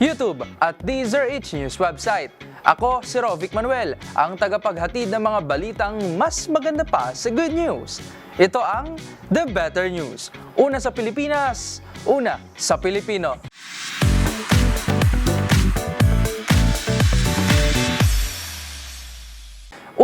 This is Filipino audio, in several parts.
YouTube at DZRH News website. Ako si Rovic Manuel, ang tagapaghatid ng mga balitang mas maganda pa sa good news. Ito ang The Better News. Una sa Pilipinas, una sa Pilipino.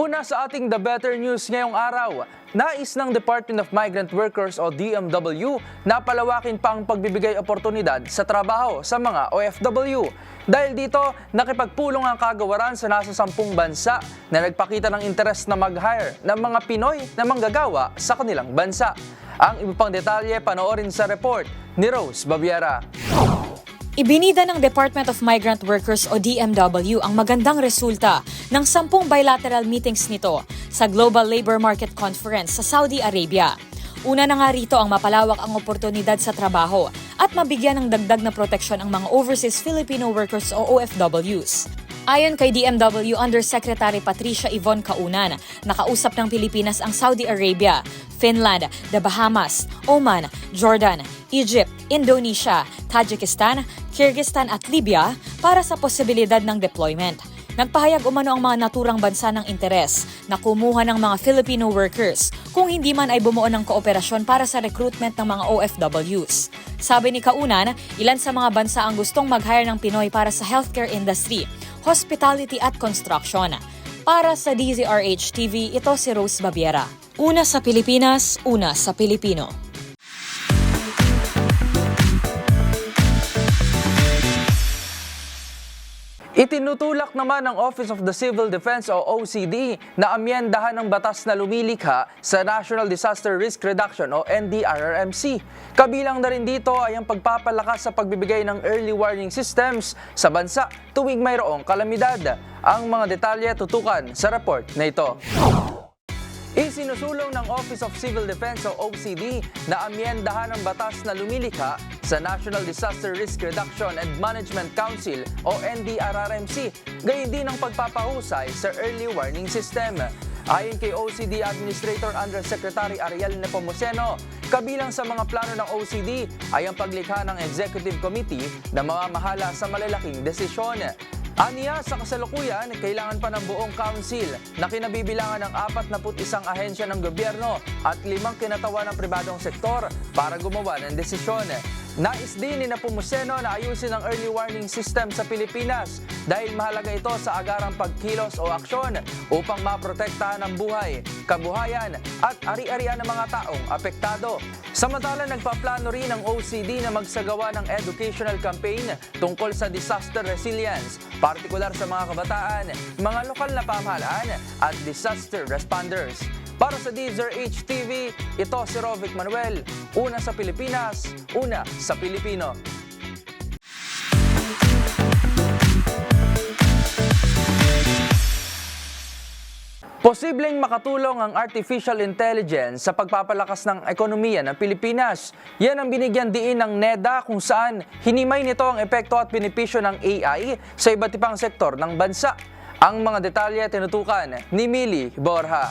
Una sa ating The Better News ngayong araw, nais ng Department of Migrant Workers o DMW na palawakin pa ang pagbibigay oportunidad sa trabaho sa mga OFW. Dahil dito, nakipagpulong ang kagawaran sa nasa sampung bansa na nagpakita ng interes na mag-hire ng mga Pinoy na manggagawa sa kanilang bansa. Ang iba pang detalye panoorin sa report ni Rose Babiera. Ibinida ng Department of Migrant Workers o DMW ang magandang resulta ng sampung bilateral meetings nito sa Global Labor Market Conference sa Saudi Arabia. Una na nga rito ang mapalawak ang oportunidad sa trabaho at mabigyan ng dagdag na proteksyon ang mga overseas Filipino workers o OFWs. Ayon kay DMW Undersecretary Patricia Yvonne Kaunan, nakausap ng Pilipinas ang Saudi Arabia, Finland, the Bahamas, Oman, Jordan, Egypt, Indonesia, Tajikistan, Kyrgyzstan at Libya para sa posibilidad ng deployment. Nagpahayag umano ang mga naturang bansa ng interes na kumuha ng mga Filipino workers kung hindi man ay bumuo ng kooperasyon para sa recruitment ng mga OFWs. Sabi ni Kaunan, ilan sa mga bansa ang gustong mag-hire ng Pinoy para sa healthcare industry, hospitality at construction. Para sa DZRH TV, ito si Rose Babiera. Una sa Pilipinas, una sa Pilipino. Itinutulak naman ng Office of the Civil Defense o OCD na amyendahan ng batas na lumilikha sa National Disaster Risk Reduction o NDRRMC. Kabilang na rin dito ay ang pagpapalakas sa pagbibigay ng early warning systems sa bansa tuwing mayroong kalamidad. Ang mga detalye tutukan sa report na ito. Isinusulong ng Office of Civil Defense o OCD na amyendahan ang batas na lumilikha sa National Disaster Risk Reduction and Management Council o NDRRMC, gayon din ang pagpapahusay sa Early Warning System. Ayon kay OCD Administrator Undersecretary Ariel Nepomuceno, kabilang sa mga plano ng OCD ay ang paglikha ng Executive Committee na mamamahala sa malalaking desisyon. Aniya, sa kasalukuyan, kailangan pa ng buong council na kinabibilangan ng 41 ahensya ng gobyerno at limang kinatawa ng pribadong sektor para gumawa ng desisyon. Nais din ni Napomuceno na ayusin ang early warning system sa Pilipinas dahil mahalaga ito sa agarang pagkilos o aksyon upang maprotektahan ang buhay, kabuhayan at ari-arian ng mga taong apektado. Samantala, nagpaplano rin ang OCD na magsagawa ng educational campaign tungkol sa disaster resilience, partikular sa mga kabataan, mga lokal na pamahalaan at disaster responders. Para sa Deezer HTV, ito si Rovic Manuel. Una sa Pilipinas, una sa Pilipino. Posibleng makatulong ang artificial intelligence sa pagpapalakas ng ekonomiya ng Pilipinas. Yan ang binigyan diin ng NEDA kung saan hinimay nito ang epekto at benepisyo ng AI sa iba't ibang sektor ng bansa. Ang mga detalye tinutukan ni Mili Borja.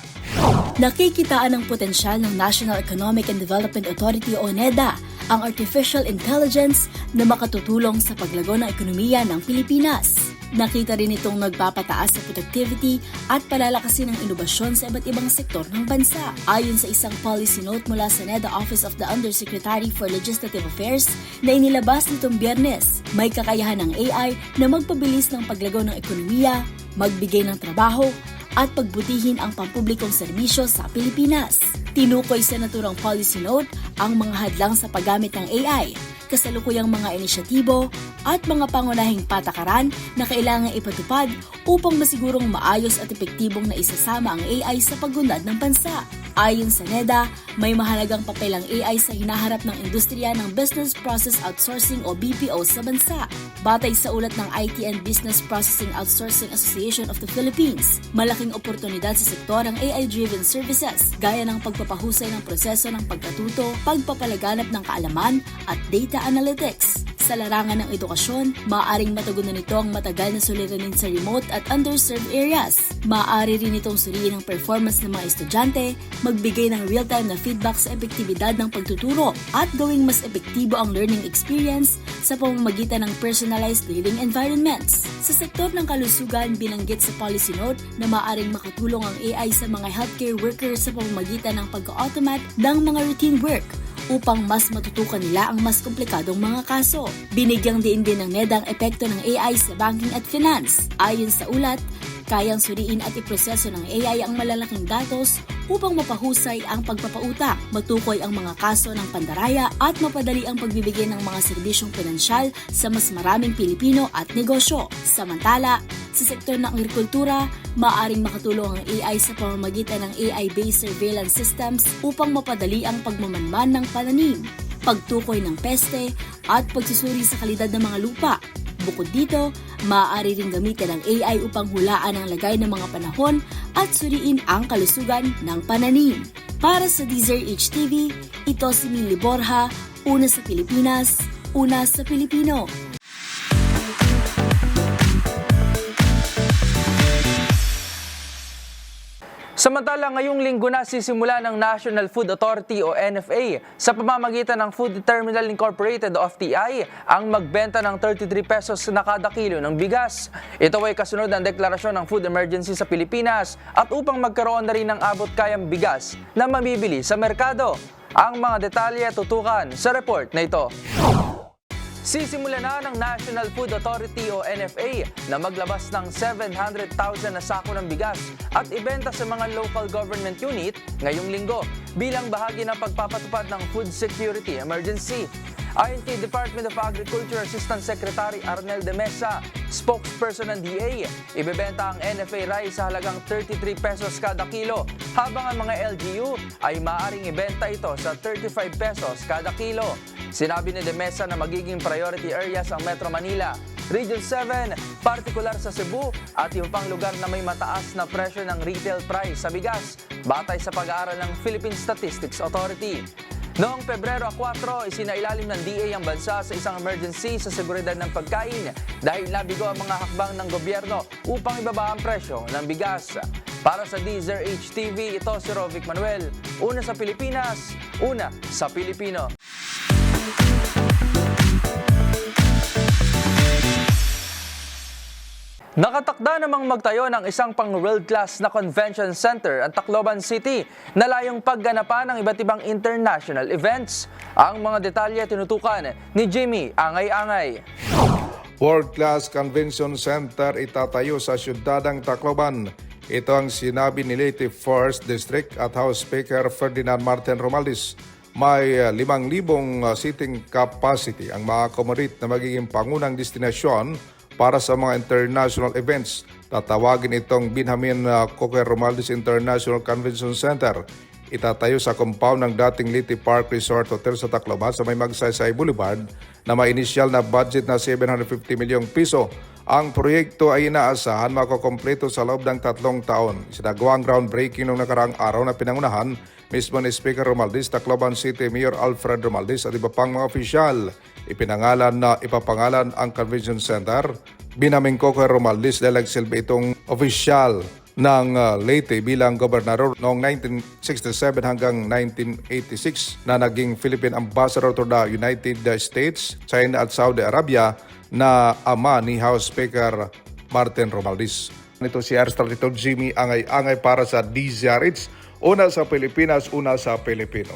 Nakikitaan ng potensyal ng National Economic and Development Authority o NEDA ang artificial intelligence na makatutulong sa paglago ng ekonomiya ng Pilipinas. Nakita rin itong nagpapataas sa productivity at palalakasin ang inobasyon sa iba't ibang sektor ng bansa. Ayon sa isang policy note mula sa NEDA Office of the Undersecretary for Legislative Affairs na inilabas nitong biyernes, may kakayahan ng AI na magpabilis ng paglago ng ekonomiya, magbigay ng trabaho, at pagbutihin ang pampublikong serbisyo sa Pilipinas. Tinukoy sa naturang policy note ang mga hadlang sa paggamit ng AI, kasalukuyang mga inisyatibo at mga pangunahing patakaran na kailangan ipatupad upang masigurong maayos at epektibong na isasama ang AI sa pagunlad ng bansa. Ayon sa NEDA, may mahalagang papel ang AI sa hinaharap ng industriya ng Business Process Outsourcing o BPO sa bansa. Batay sa ulat ng IT and Business Processing Outsourcing Association of the Philippines, malaking oportunidad sa sektor ang AI-driven services gaya ng pagpapahusay ng proseso ng pagkatuto, pagpapalaganap ng kaalaman at data analytics. Sa larangan ng edukasyon, maaaring matugunan nito ang matagal na suliranin sa remote at underserved areas. Maaari rin itong suriin ang performance ng mga estudyante, magbigay ng real-time na feedback sa epektibidad ng pagtuturo at gawing mas epektibo ang learning experience sa pamamagitan ng personalized learning environments. Sa sektor ng kalusugan, binanggit sa policy note na maaaring makatulong ang AI sa mga healthcare workers sa pamamagitan ng pag-automate ng mga routine work upang mas matutukan nila ang mas komplikadong mga kaso. Binigyang diin din ng NEDA ang epekto ng AI sa banking at finance. Ayon sa ulat, kayang suriin at iproseso ng AI ang malalaking datos upang mapahusay ang pagpapautang, matukoy ang mga kaso ng pandaraya at mapadali ang pagbibigay ng mga serbisyong pinansyal sa mas maraming Pilipino at negosyo. Samantala, sa sektor ng agrikultura, maaaring makatulong ang AI sa pamamagitan ng AI-based surveillance systems upang mapadali ang pagmamanman ng pananim, pagtukoy ng peste at pagsusuri sa kalidad ng mga lupa. Bukod dito, maaari rin gamitin ang AI upang hulaan ang lagay ng mga panahon at suriin ang kalusugan ng pananim. Para sa Deezer HTV, ito si Mili Borja, una sa Pilipinas, una sa Pilipino. Samantala, ngayong linggo na sisimula ng National Food Authority o NFA sa pamamagitan ng Food Terminal Incorporated o FTI ang magbenta ng 33 pesos na kada kilo ng bigas. Ito ay kasunod ng deklarasyon ng food emergency sa Pilipinas at upang magkaroon na rin ng abot kayang bigas na mamibili sa merkado. Ang mga detalye tutukan sa report na ito. Sisimula na ng National Food Authority o NFA na maglabas ng 700,000 na sako ng bigas at ibenta sa mga local government unit ngayong linggo bilang bahagi ng pagpapatupad ng food security emergency. Ayon kay Department of Agriculture Assistant Secretary Arnel de Mesa, spokesperson ng DA, ibebenta ang NFA rice sa halagang 33 pesos kada kilo, habang ang mga LGU ay maaaring ibenta ito sa 35 pesos kada kilo. Sinabi ni De Mesa na magiging priority areas ang Metro Manila, Region 7, partikular sa Cebu at yung pang lugar na may mataas na presyo ng retail price sa bigas, batay sa pag-aaral ng Philippine Statistics Authority. Noong Pebrero 4, isinailalim ng DA ang bansa sa isang emergency sa seguridad ng pagkain dahil nabigo ang mga hakbang ng gobyerno upang ibaba ang presyo ng bigas. Para sa Deezer HTV, ito si Rovic Manuel. Una sa Pilipinas, una sa Pilipino. Nakatakda namang magtayo ng isang pang world-class na convention center ang Tacloban City na layong pagganapan ng iba't ibang international events. Ang mga detalye tinutukan ni Jimmy Angay-Angay. World-class Convention Center itatayo sa siyudadang Tacloban. Ito ang sinabi ni Leyte 1st District at House Speaker Ferdinand Martin Romaldis. May uh, 5,000 uh, seating capacity ang ma-accommodate na magiging pangunang destinasyon para sa mga international events. Tatawagin itong Benjamin uh, Coque Romaldis International Convention Center. Itatayo sa compound ng dating Liti Park Resort Hotel sa Tacloban sa may Magsaysay Boulevard na may initial na budget na 750 milyong piso. Ang proyekto ay inaasahan makukompleto sa loob ng tatlong taon. Sinagawa ang groundbreaking noong nakaraang araw na pinangunahan mismo ni Speaker Romaldis, Tacloban City Mayor Alfred Romaldis at iba pang mga opisyal. Ipinangalan na ipapangalan ang Convention Center. Binaming ko kay Romaldis dahil nagsilbi itong opisyal ng uh, Leyte bilang gobernador noong 1967 hanggang 1986 na naging Philippine Ambassador to the United States, China at Saudi Arabia na ama ni House Speaker Martin Romaldis. Ito si Arstalito Jimmy Angay-Angay para sa DZRH. Una sa Pilipinas, una sa Pilipino.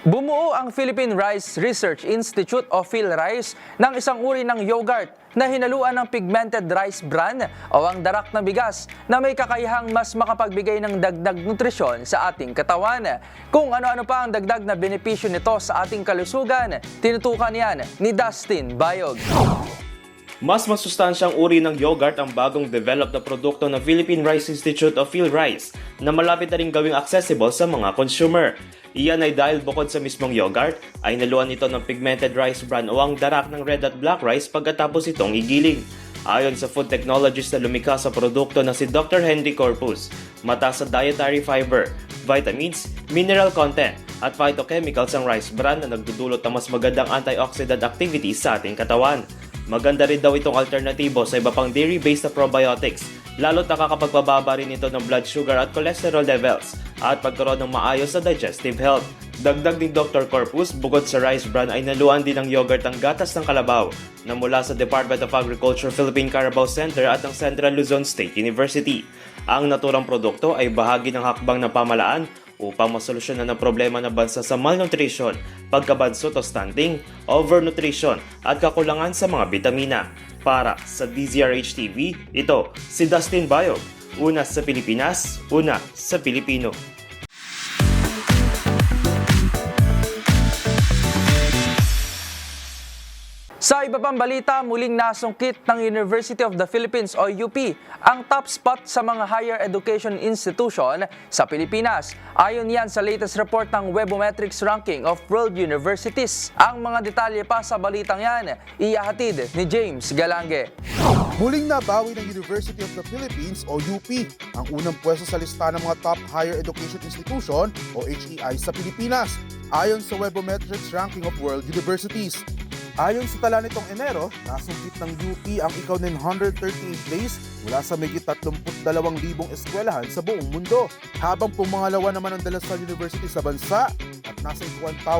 Bumuo ang Philippine Rice Research Institute o PhilRice ng isang uri ng yogurt na hinaluan ng pigmented rice bran o ang darak na bigas na may kakayahang mas makapagbigay ng dagdag nutrisyon sa ating katawan. Kung ano-ano pa ang dagdag na benepisyo nito sa ating kalusugan, tinutukan yan ni Dustin Bayog. Mas masustansyang uri ng yogurt ang bagong developed na produkto ng Philippine Rice Institute of PhilRice na malapit na rin gawing accessible sa mga consumer. Iyan ay dahil bukod sa mismong yogurt, ay naluan ito ng pigmented rice bran o ang darak ng red at black rice pagkatapos itong igiling. Ayon sa food technologist na lumikha sa produkto na si Dr. Henry Corpus, mataas sa dietary fiber, vitamins, mineral content, at phytochemicals ang rice bran na nagdudulot ng mas magandang antioxidant activity sa ating katawan. Maganda rin daw itong alternatibo sa iba pang dairy-based na probiotics, lalo't nakakapagpababa rin ito ng blood sugar at cholesterol levels at pagkaroon ng maayos na digestive health. Dagdag ni Dr. Corpus, bukod sa rice bran ay naluan din ng yogurt ang gatas ng kalabaw na mula sa Department of Agriculture Philippine Carabao Center at ang Central Luzon State University. Ang naturang produkto ay bahagi ng hakbang ng pamalaan upang masolusyonan ang problema ng bansa sa malnutrition, pagkabansot o stunting, overnutrition at kakulangan sa mga bitamina. Para sa DZRH TV, ito si Dustin Bayog. Una sa Pilipinas, una sa Pilipino. Sa iba pang balita, muling nasungkit ng University of the Philippines o UP ang top spot sa mga higher education institution sa Pilipinas. Ayon yan sa latest report ng Webometrics Ranking of World Universities. Ang mga detalye pa sa balitang yan, iyahatid ni James Galange. Muling nabawi ng University of the Philippines o UP ang unang pwesto sa listahan ng mga top higher education institution o HEI sa Pilipinas ayon sa Webometrics Ranking of World Universities. Ayon sa tala nitong Enero, nasungkit ng UP ang ikaw 138 place mula sa megit 32,000 eskwelahan sa buong mundo. Habang pumangalawa naman ang Dalasal University sa bansa at nasa 1,521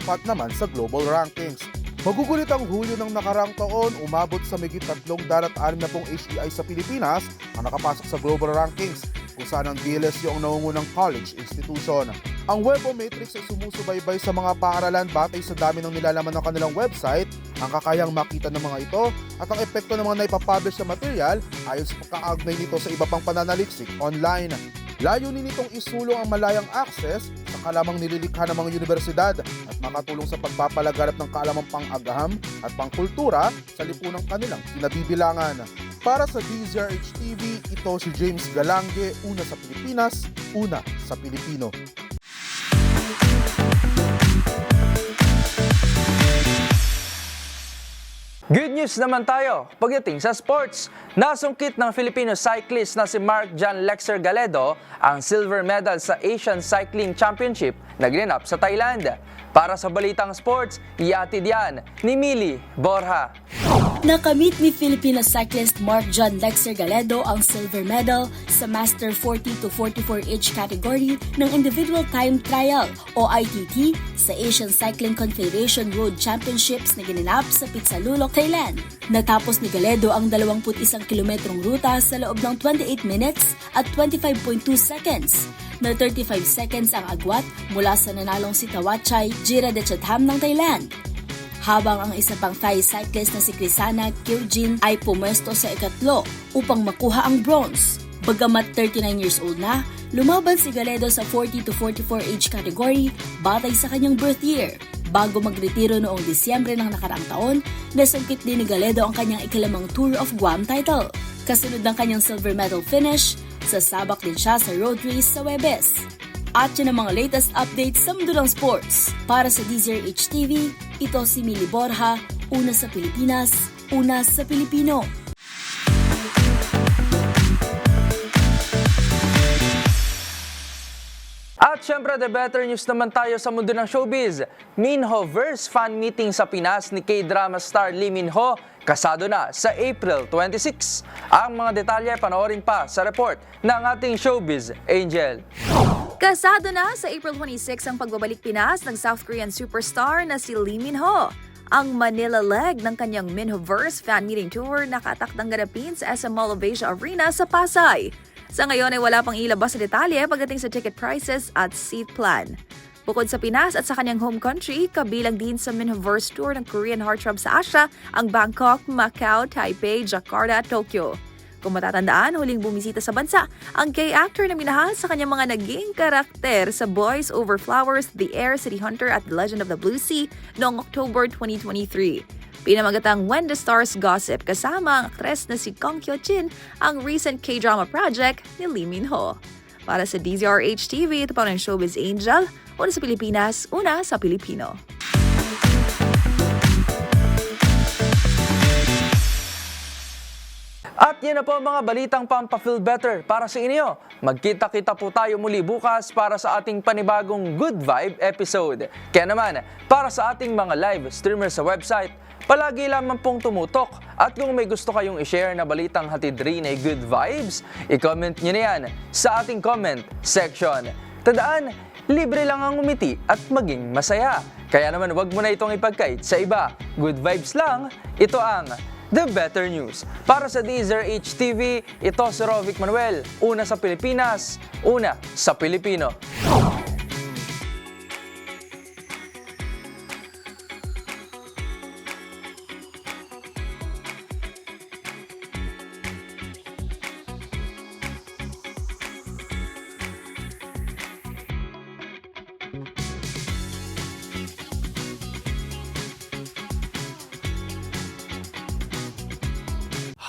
spot naman sa global rankings. Magugulit ang Hulyo ng nakarang taon, umabot sa megit 360 HEI sa Pilipinas ang nakapasok sa global rankings kung saan ang DLSU ang nangungunang college institution. Ang Webometrics ay sumusubaybay sa mga paaralan batay sa dami ng nilalaman ng kanilang website, ang kakayang makita ng mga ito at ang epekto ng mga naipapublish na material ayon sa pagkaagnay nito sa iba pang pananaliksik online. Layunin nitong isulong ang malayang access sa kalamang nililikha ng mga universidad at makatulong sa pagpapalaganap ng kaalamang pang-agaham at pangkultura sa lipunang kanilang kinabibilangan. Para sa DZRH TV, ito si James Galange, una sa Pilipinas, una sa Pilipino. Good news naman tayo pagdating sa sports. Nasungkit ng Filipino cyclist na si Mark John Lexer Galedo ang silver medal sa Asian Cycling Championship na ginanap sa Thailand. Para sa balitang sports, iatid yan ni Mili Borja. Nakamit ni Filipino cyclist Mark John Lexer Galedo ang silver medal sa Master 40 to 44 age category ng Individual Time Trial o ITT sa Asian Cycling Confederation Road Championships na ginanap sa Pizzalulok, Thailand. Natapos ni Galedo ang 21 kilometrong ruta sa loob ng 28 minutes at 25.2 seconds na 35 seconds ang agwat mula sa nanalong si Tawachai Jira de Chatham ng Thailand. Habang ang isa pang Thai cyclist na si Krisana Kyujin ay pumesto sa ikatlo upang makuha ang bronze. Bagamat 39 years old na, lumaban si Galedo sa 40 to 44 age category batay sa kanyang birth year. Bago magretiro noong Disyembre ng nakaraang taon, nasungkit din ni Galedo ang kanyang ikalimang Tour of Guam title. Kasunod ng kanyang silver medal finish, sasabak din siya sa road race sa Webes. At yun ang mga latest updates sa mundo ng sports. Para sa DZRH TV, ito si Mili Borja, una sa Pilipinas, una sa Pilipino. At syempre, the better news naman tayo sa mundo ng showbiz. Minho-verse fan meeting sa Pinas ni K-drama star Lee Min-ho kasado na sa April 26. Ang mga detalye panoorin pa sa report ng ating showbiz angel. Kasado na sa April 26 ang pagbabalik Pinas ng South Korean superstar na si Lee Min-ho. Ang Manila leg ng kanyang Minhoverse fan meeting tour nakatakdang ganapin sa SM Mall of Asia Arena sa Pasay. Sa ngayon ay wala pang ilabas na detalye pagdating sa ticket prices at seat plan. Bukod sa Pinas at sa kanyang home country, kabilang din sa Minhoverse tour ng Korean heartthrob sa Asia ang Bangkok, Macau, Taipei, Jakarta Tokyo. Kung matatandaan, huling bumisita sa bansa ang gay actor na minahal sa kanyang mga naging karakter sa Boys Over Flowers, The Air, City Hunter at The Legend of the Blue Sea noong October 2023. Pinamagatang When the Stars Gossip kasama ang aktres na si Kong Kyo Jin ang recent K-drama project ni Lee Min Ho. Para sa DZRH TV, ito pa ng Showbiz Angel, una sa Pilipinas, una sa Pilipino. At yan na po mga balitang pampa-feel better para sa inyo. Magkita-kita po tayo muli bukas para sa ating panibagong Good Vibe episode. Kaya naman, para sa ating mga live streamers sa website, palagi lamang pong tumutok. At kung may gusto kayong i-share na balitang hatid rin ay good vibes, i-comment nyo na yan sa ating comment section. Tandaan, libre lang ang umiti at maging masaya. Kaya naman wag mo na itong ipagkait sa iba. Good vibes lang, ito ang The Better News. Para sa Deezer HTV, ito si Rovic Manuel. Una sa Pilipinas, una sa Pilipino.